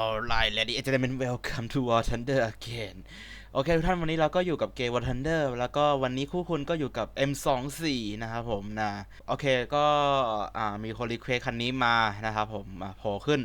Alright ladies and gentlemen welcome to War Thunder again โอเคทุกท่านวันนี้เราก็อยู่กับเกม War Thunder แล้วก็วันนี้คู่คุณก็อยู่กับ M24 นะครับผมนะ โอเคก็มีคนรีเควสคันนี้มานะครับผมมาโผล่ขึ้น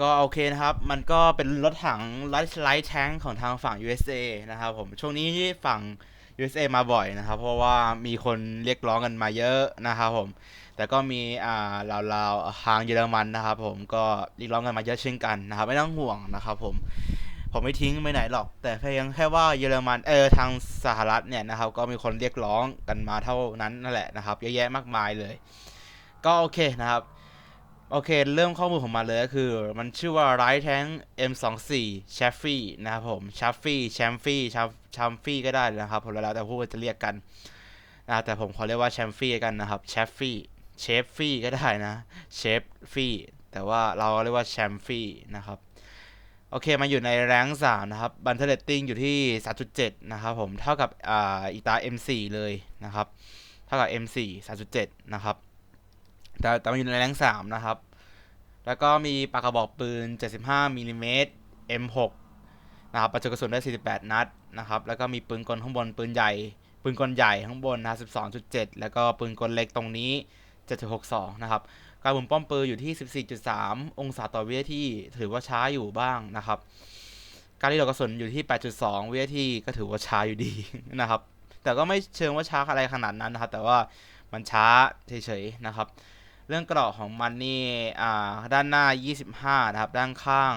ก็โอเคนะครับ มันก็เป็นรถถังไลท์ไลท์แทงของทางฝั่ง USA นะครับผม ช่วงนี้ฝั่ง USA มาบ่อยนะครับ เพราะว่ามีคนเรียกร้องกันมาเยอะนะครับผม แต่ก็มีอ่าลาวๆทางเยอรมันนะครับผมก็เรียกร้องกันมาเยอะเช่นกันนะครับไม่ต้องห่วงนะครับผมผมไม่ทิ้งไปไหนหรอก แต่เพียงแค่ว่าเยอรมันเออทางสหรัฐเนี่ยนะครับ ก็มีคนเรียกร้องกันมาเท่านั้นนั่นแหละนะครับเยอะแยะมากมายเลย ก็โอเคนะครับโอเค เริ่มข้อมูลของมันเลยก็คือ มันชื่อว่า Right Tank M24 c h a f f y นะครับผม c h a f f y c h a m f y c h a m f y ก็ได้นะครับผมแล้วแต่ผู้จะเรียกกันนะแต่ผมขอเรียกว่า c h a m f y กันนะครับ c h a f f y c h a f f y ก็ได้นะ c h a f f y แต่ว่าเราเรียกว่า c h a m f y นะครับโอเคมันอยู่ในแรงสามนะครับบันเทเรตติ้งอยู่ที่ 3.7 นะครับผมเท่ากับอ่าอีตา M4 เลยนะครับเท่ากับ M4 3.7 นะครับแต่แต่มันอยู่ในแรงสามนะครับ แล้วก็มีปากกระบอกปืน 75มิลลิเมตร M6 นะครับประจุกระสุนได้ 48 นัดนะครับ แล้วก็มีปืนกลข้างบนปืนใหญ่ ปืนกลใหญ่ข้างบนนะครับ12.7 แล้วก็ปืนกลเล็กตรงนี้ 7.62 นะครับ การหมุนป้อมปืนอยู่ที่ 14.3 องศาต่อวินาทีถือว่าช้าอยู่บ้างนะครับ การรีโหลดกระสุนอยู่ที่ 8.2 วินาทีก็ถือว่าช้าอยู่ดีนะครับ แต่ก็ไม่เชิงว่าช้าอะไรขนาดนั้นนะครับ แต่ว่ามันช้าเฉยๆนะครับ เรื่องกรอบของมันนี่อ่าด้านหน้า 25 นะครับ ด้านข้าง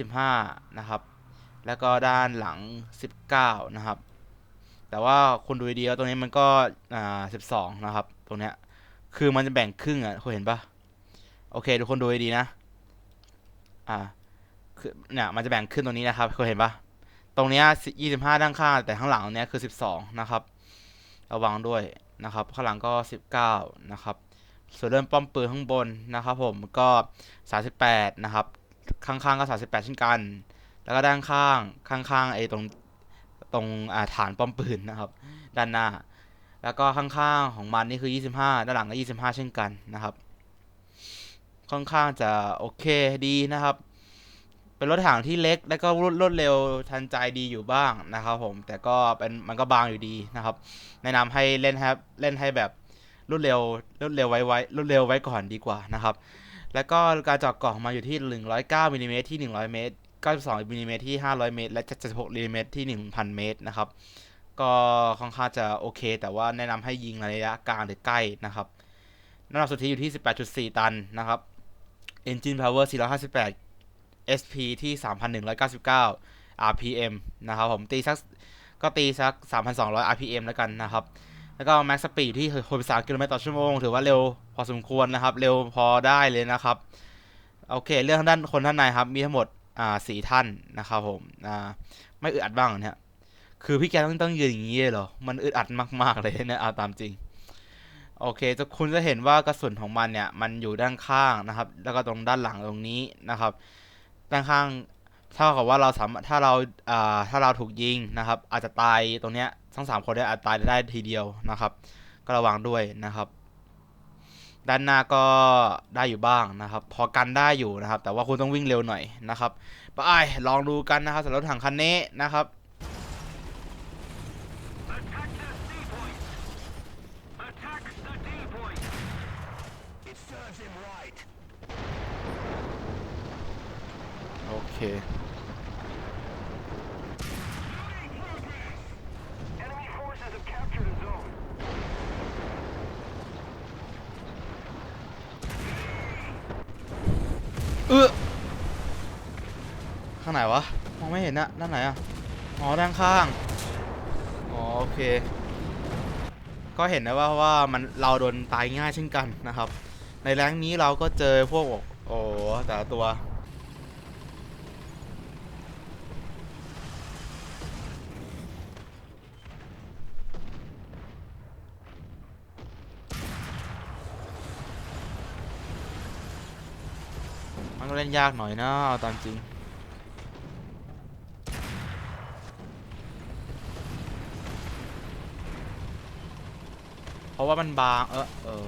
25 นะครับ แล้วก็ด้านหลัง 19 นะครับแต่ว่าคุณดูดีๆแล้วตรงนี้มันก็อ่า12นะครับ ตรงเนี้ย คือมันจะแบ่งครึ่งอะคุณเห็นปะโอเค ทุกคนดูให้ดีนะ อ่า คือเนี่ยมันจะแบ่งครึ่งตรงนี้นะครับคุณเห็นปะตรงเนี้ย25ด้านข้างแต่ข้างหลังเนี้ยคือ12นะครับ ระวังด้วยนะครับ ข้างหลังก็19นะครับ ส่วนเรื่องป้อมปืนข้างบนนะครับผมก็38นะครับ ข้างๆก็38เช่นกัน แล้วก็ด้านข้างข้างๆไอ้ตรงตรงอ่าฐานป้อมปืนนะครับ ด้านหน้า แล้วก็ข้างๆของมันนี่คือ 25 ด้านหลังก็ 25 เช่นกันนะครับ ค่อนข้างจะโอเคดีนะครับ เป็นรถถังที่เล็กแล้วก็รวดรวดเร็วทันใจดีอยู่บ้างนะครับผม แต่ก็เป็นมันก็บางอยู่ดีนะครับ แนะนำให้เล่นครับเล่นให้แบบรวดเร็วรวดเร็วไว้ไว้รวดเร็วไว้ก่อนดีกว่านะครับ แล้วก็การเจาะกล่องมาอยู่ที่ 109มิลลิเมตรที่ 100 เมตร92มิลลิเมตรที่ 500 เมตร และ76มิลลิเมตรที่ 1,000 เมตรนะครับ ก็ค่อนข้างจะโอเค แต่ว่าแนะนำให้ยิงในระยะกลางหรือใกล้นะครับน้ำหนักสุทธิอยู่ที่ 18.4 ตันนะครับ Engine Power 458 SP ที่ 3,199 RPM นะครับผมตีสักก็ตีสัก 3,200 RPM แล้วกันนะครับ แล้วก็ Max Speed ที่63กิโลเมตรต่อชั่วโมง ถือว่าเร็วพอสมควรนะครับ เร็วพอได้เลยนะครับ โอเค เรื่องด้านคนท่านในครับ มีทั้งหมด อ่าสี่ท่านนะครับผม อ่า ไม่อึดอัดบ้างเนี่ย คือพี่แกต้องต้องยืนอย่างนี้เลยเหรอ มันอึดอัดมาก ๆ เลยเนี่ยเอาตามจริง โอเค จะคุณจะเห็นว่ากระสุนของมันเนี่ย มันอยู่ด้านข้างนะครับ แล้วก็ตรงด้านหลังตรงนี้นะครับ ด้านข้างเท่ากับว่าเราสามารถถ้าเราอ่าถ้าเราถูกยิงนะครับ อาจจะตายตรงเนี้ยทั้งสามคนได้อาจตายได้ทีเดียวนะครับ ก็ระวังด้วยนะครับ ด้านหน้าก็ได้อยู่บ้างนะครับ พอกันได้อยู่นะครับ แต่ว่าคุณต้องวิ่งเร็วหน่อยนะครับไปลองดูกันนะครับสำหรับถังคันนี้นะครับ เค เออข้างไหนวะ มองไม่เห็นนะด้านไหนอะ อ๋อ ด้านข้าง อ๋อ โอเค ก็เห็นนะว่าว่ามันเราโดนตายง่ายเช่นกันนะครับ ในแรงนี้เราก็เจอพวก โอ้แต่ตัว มันก็เล่นยากหน่อยนะเอาตามจริงเพราะว่ามันบางเออเออ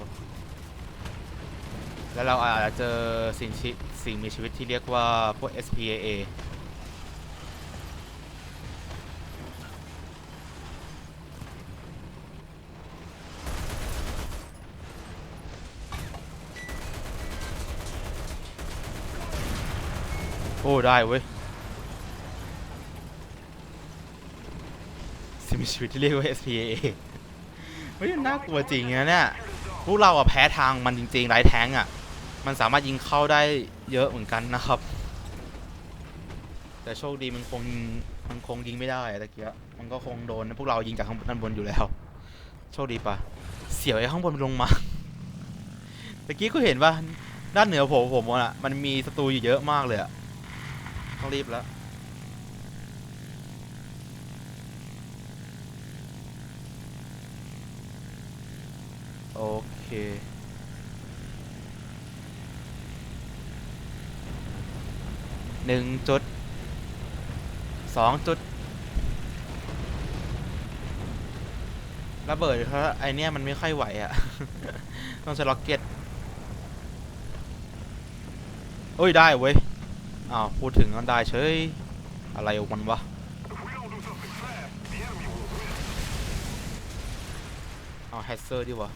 แล้วเราอาจจะเจอสิ่งชีสิ่งมีชีวิตที่เรียกว่าพวก SPAA โอ้ได้เว้ยสิ่งมีชีวิตที่เรียกว่า SPA เฮ้ยน่ากลัวจริงนะเนี่ยพวกเราอะแพ้ทางมันจริงๆไรแทงอะมันสามารถยิงเข้าได้เยอะเหมือนกันนะครับ แต่โชคดีมันคงมันคงยิงไม่ได้ตะเกียมันก็คงโดนพวกเรายิงจากข้างบนด้านบนอยู่แล้ว โชคดีปะเสียวไอ้ข้างบนมันลงมาตะกี้ก็เห็นว่าด้านเหนือผมผมอะมันมีศัตรูอยู่เยอะมากเลยอะ ต้องรีบแล้วโอเค หนึ่งจุด สองจุด ระเบิดเพราะไอเนี้ยมันไม่ค่อยไหวอะ่ะต้องใช้ล็อกเก็ตโอ้ย ได้เว้ย อ้าวพูดถึงก็ได้เฉยอะไรของมันวะเอาแฮชเซอร์ดีวะ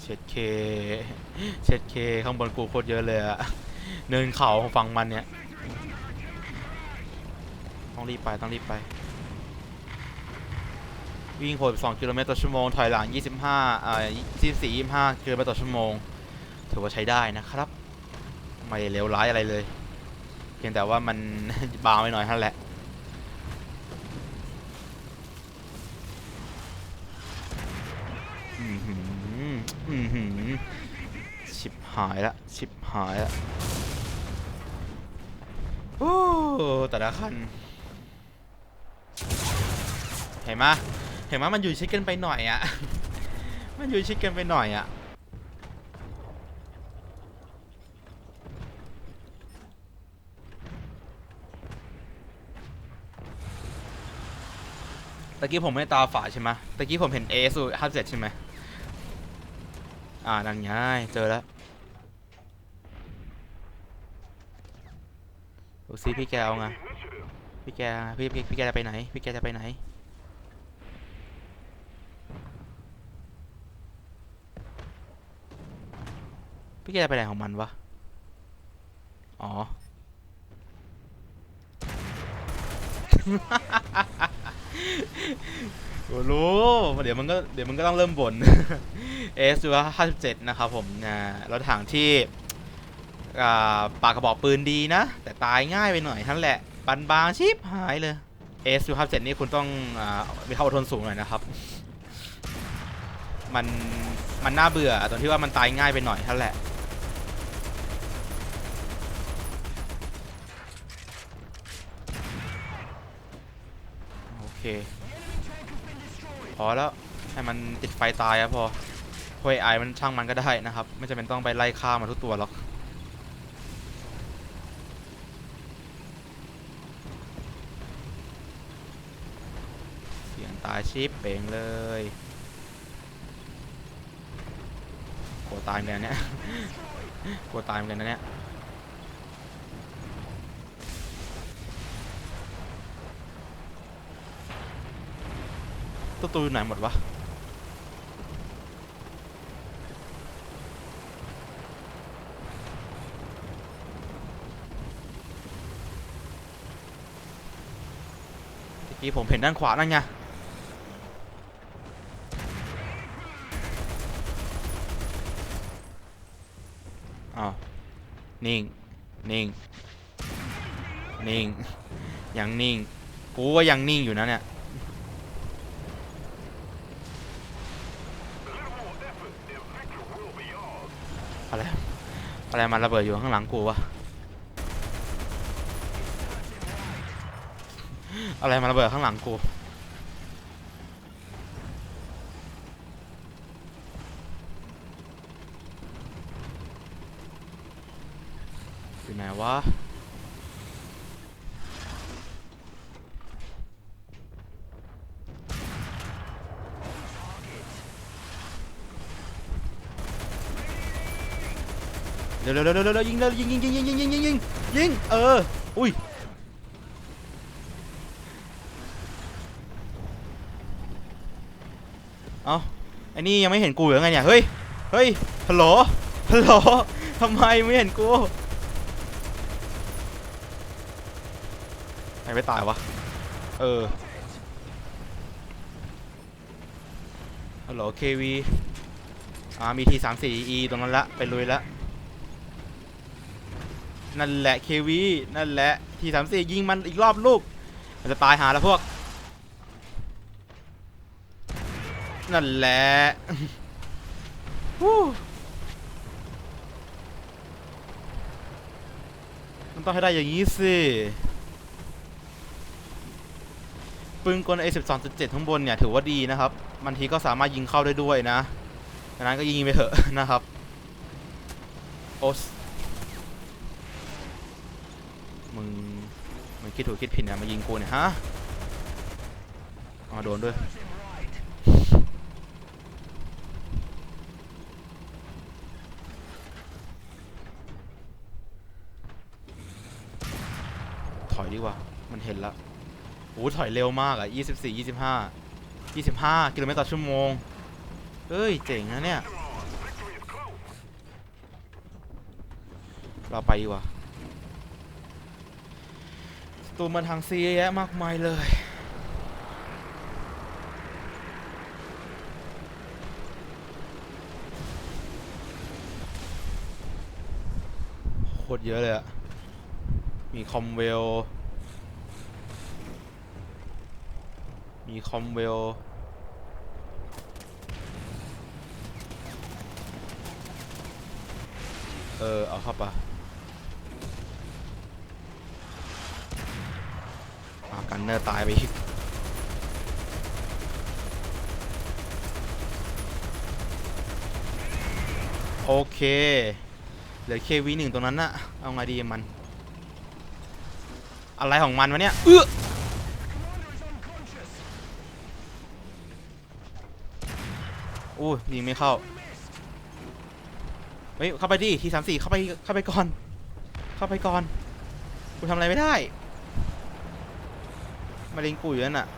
เช็ดเคเช็ดเคข้างบนกูโคตรเยอะเลยอะเนินเขาของฝั่งมันเนี่ยต้องรีบไปต้องรีบไป วิ่งโหด2กิโลเมตรต่อชั่วโมงถอยหลัง 25อ่า24 25กิโลเมตรต่อชั่วโมง ถือว่าใช้ได้นะครับ ไม่เลวร้ายอะไรเลย เพียงแต่ว่ามัน บางไปหน่อยเท่านั้นแหละหืออือหือชิบหายละชิบหายละโอ้แต่ละคันเห็นไหมเห็นไหมมันอยู่ชิดกันไปหน่อยอะมันอยู่ชิดกันไปหน่อยอะตะ กี้ผมไม่ตาฝาดใช่ไหมตะกี้ผมเห็นเอสูห้าเจ็ดใช่ไหมอ่านั่นไงเจอแล้วดูซิพี่แกเอาไงพี่แกพี่พี่พี่แกจะไปไหน พี่แกจะไปไหนพี่แกจะไปไหนของมันวะ อ๋อ โอ้รู้เดี๋ยวมันก็เดี๋ยวมันก็ต้องเริ่มบ่นเอสดูว่า57นะครับผมนะรถถังที่อ่าปากกระบอกปืนดีนะ แต่ตายง่ายไปหน่อยทั้นแหละบันบางชิบหายเลยเอสดู57นี่คุณต้องอ่ามีความอดทนสูงหน่อยนะครับ มันมันน่าเบื่อตรงที่ว่ามันตายง่ายไปหน่อยท่านั้นแหละโอเค พอแล้วให้มันติดไฟตายอะพอพวกไอมันช่างมันก็ได้นะครับ ไม่จำเป็นต้องไปไล่ฆ่ามันทุกตัวหรอกเสียงตายชิปเป่งเลยกลัวตายเหมือนกันเนี่ยกลัวตายเหมือนกันนะเนี่ย ตัวตัวอยู่ไหนหมดวะเมื่อกี้ผมเห็นด้านขวานั่นไงอ้าวนิ่ง นิ่ง นิ่ง ยังนิ่ง กูว่ายังนิ่งอยู่นะเนี่ย อะไร อะไรมาระเบิดอยู่ข้างหลังกูวะ อะไรมาระเบิดข้างหลังกู อยู่ไหนวะ ร็วเร็วเร็วเร็วเร็วยิงเร็วยิงยิงยิงยิงยิงยิงยิงยิงยิงเอออุ้ยเอาไอ้นี่ยังไม่เห็นกูหรือไงเนี่ยเฮ้ยเฮ้ยฮัลโหลฮัลโหลทำไมไม่เห็นกูไหนไม่ตายวะเออฮัลโหลเควีอ่ามีทีสามสี่อีตรงนั้นละไปลุยละ นั่นแหละเควีนั่นแหละทีสามสี่ยิงมันอีกรอบลูก มันจะตายหาแล้วพวก นั่นแหละฮู้มันต้องให้ได้อย่างนี้สิปืนกล A12.7 ข้างบนเนี่ยถือว่าดีนะครับบางทีก็สามารถยิงเข้าได้ด้วยนะดังนั้นก็ยิงไปเถอะนะครับ โอส มึง มึงคิดถูกคิดผิดเนี่ยมายิงกูเนี่ยฮะอ๋อโดนด้วย ถอยดีกว่า มันเห็นล้วโอ้ถอยเร็วมากอะ่ะ 24 25 25 กิโลเมตรต่อชั่วโมงเฮ้ย เจ๋งนะเนี่ย เราไปดีกว่า ตูมันทางซีเยอะแยะมากมายเลย โคตรเยอะเลยอะมีคอมเวล มีคอมเวล เออ เอาเข้าไปะอ่า กันเนอร์ตายไปอีกโอเค เหลือเควีหนึ่งตรงนั้นน่ะเอาไงดีกับมัน อะไรของมันวะเนี่ยเอื้ออู้ยิงไม่เข้า เฮ้ย เข้าไปดิทีสามสี่เข้าไป เข้าไปก่อน เข้าไปก่อน กูทำอะไรไม่ได้ มาเลงกูอยู่นั่นน่ะ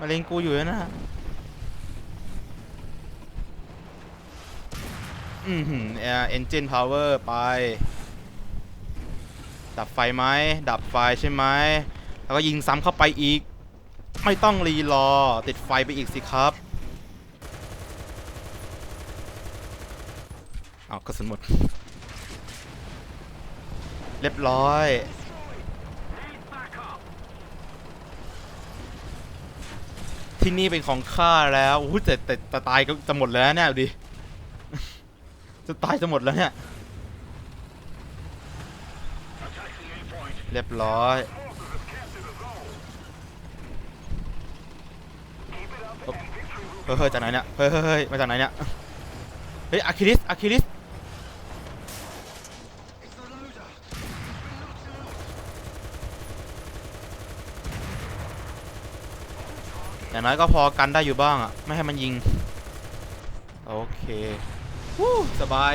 มาเลงกูอยู่นั่นน่ะอืมหืมเอนจินพาวเวอร์ไป ดับไฟไหม ดับไฟใช่ไหม แล้วก็ยิงซ้ำเข้าไปอีก ไม่ต้องรีรอ ติดไฟไปอีกสิครับเอากระสุนหมด เรียบร้อย ที่นี่เป็นของข้าแล้วอู้แต่แต่แต่ตายก็จะหมดแล้วเนี่ยดิจะตายจะหมดแล้วเนี่ยเรียบร้อยเฮ้ยจากไหนเนี่ยเฮ้ยเฮ้ยมาจากไหนเนี่ยเฮ้ยอะคิลิสอะคิลิส อย่างน้อยก็พอกันได้อยู่บ้างอะไม่ให้มันยิง โอเควู้สบาย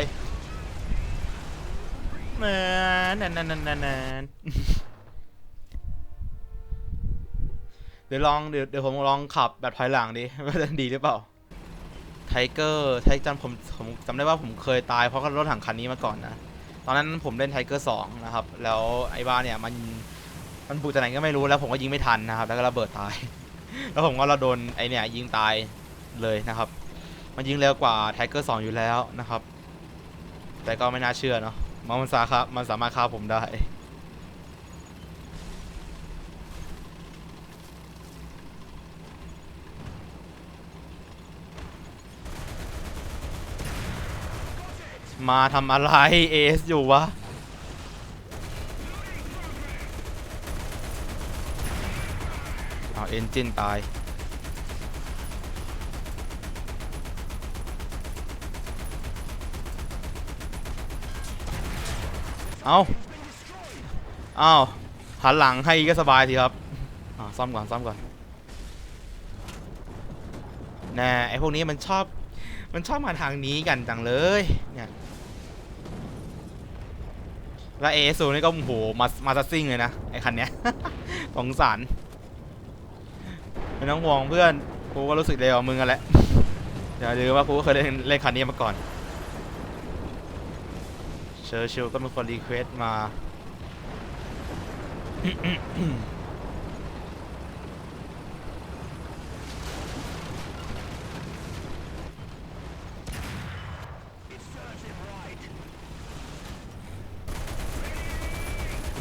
แนแนนแนนแนนแนนแนนเดี๋ยวลองเดี๋ยวเดี๋ยวผมลองขับแบบถอยหลังดิว่าจะดีหรือเปล่าไทเกอร์ไทจำผมผมจำได้ว่าผมเคยตายเพราะรถถังคันนี้มาก่อนนะ ตอนนั้นผมเล่นไทเกอร์สองนะครับ แล้วไอ้บ้าเนี่ยมันมันบุกจากไหนก็ไม่รู้แล้วผมก็ยิงไม่ทันนะครับ แล้วก็ระเบิดตาย แล้วผมก็เราโดนไอเนี่ยยิงตายเลยนะครับ มันยิงเร็วกว่าไทเกอร์สองอยู่แล้วนะครับ แต่ก็ไม่น่าเชื่อเนาะมันสาครับมันสามารถฆ่าผมได้มาทำอะไรเอสอยู่วะ เอาเอนจินตายเอาเอาหันหลังให้ก็สบายสิครับอ่าซ่อมก่อนซ่อมก่อนน่ไอพวกนี้มันชอบ มันชอบมาทางนี้กันจังเลย เนี่ย แล้วเอสูนี่ก็โอ้โหมา มาซัสซิ่งเลยนะ ไอคันเนี้ย สงสาร ไม่ต้องห่วงเพื่อน กูก็รู้สึกเร็วกว่ามึงกันแหละอย่าลืมว่ากูก็เคยเล่นเล่นคันนี้มาก่อน เชอร์ชิลก็เป็นคนรีเควส์มา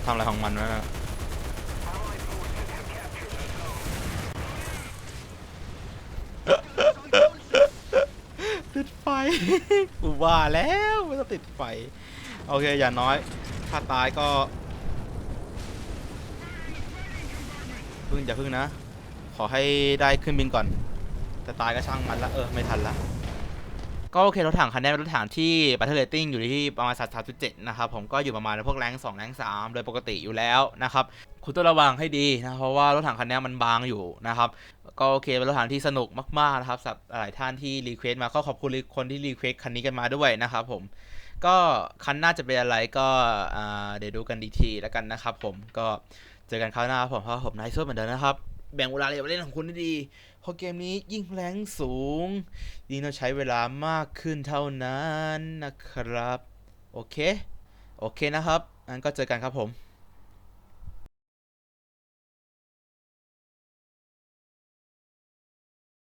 ทำอะไรของมันวะเนี่ย Allied forces have captured the zone. ติดไฟ กูว่าแล้วไม่ต้องติดไฟ โอเค อย่างน้อย ถ้าตายก็พึ่งอย่าพึ่งนะ ขอให้ได้ขึ้นบินก่อน แต่ตายก็ช่างมันละ เออ ไม่ทันละ ก็โอเครถถังคันนี้เป็นรถถังที่ Battle Rating อยู่ที่ประมาณ3.7นะครับผมก็อยู่ประมาณพวกแรง2แรง3โดยปกติอยู่แล้วนะครับคุณต้องระวังให้ดีนะเพราะว่ารถถังคันนี้มันบางอยู่นะครับก็โอเคเป็นรถถังที่สนุกมากๆนะครับสำหรับหลายท่านที่รีเควส์มาก็ขอบคุณคนที่รีเควส์คันนี้กันมาด้วยนะครับผมก็คันหน้าจะเป็นอะไรก็เดี๋ยวดูกันดีทีแล้วกันนะครับผมก็เจอกันคราวหน้าผมเพราะผมนายโซ่เหมือนเดิมนะครับแบ่งเวลาเล่นของคุณให้ดี พราะเกมนี้ยิ่งแรงสูงยิ่งต้องใช้เวลามากขึ้นเท่านั้นนะครับ โอเค โอเคนะครับงั้นก็เจอกันครับผม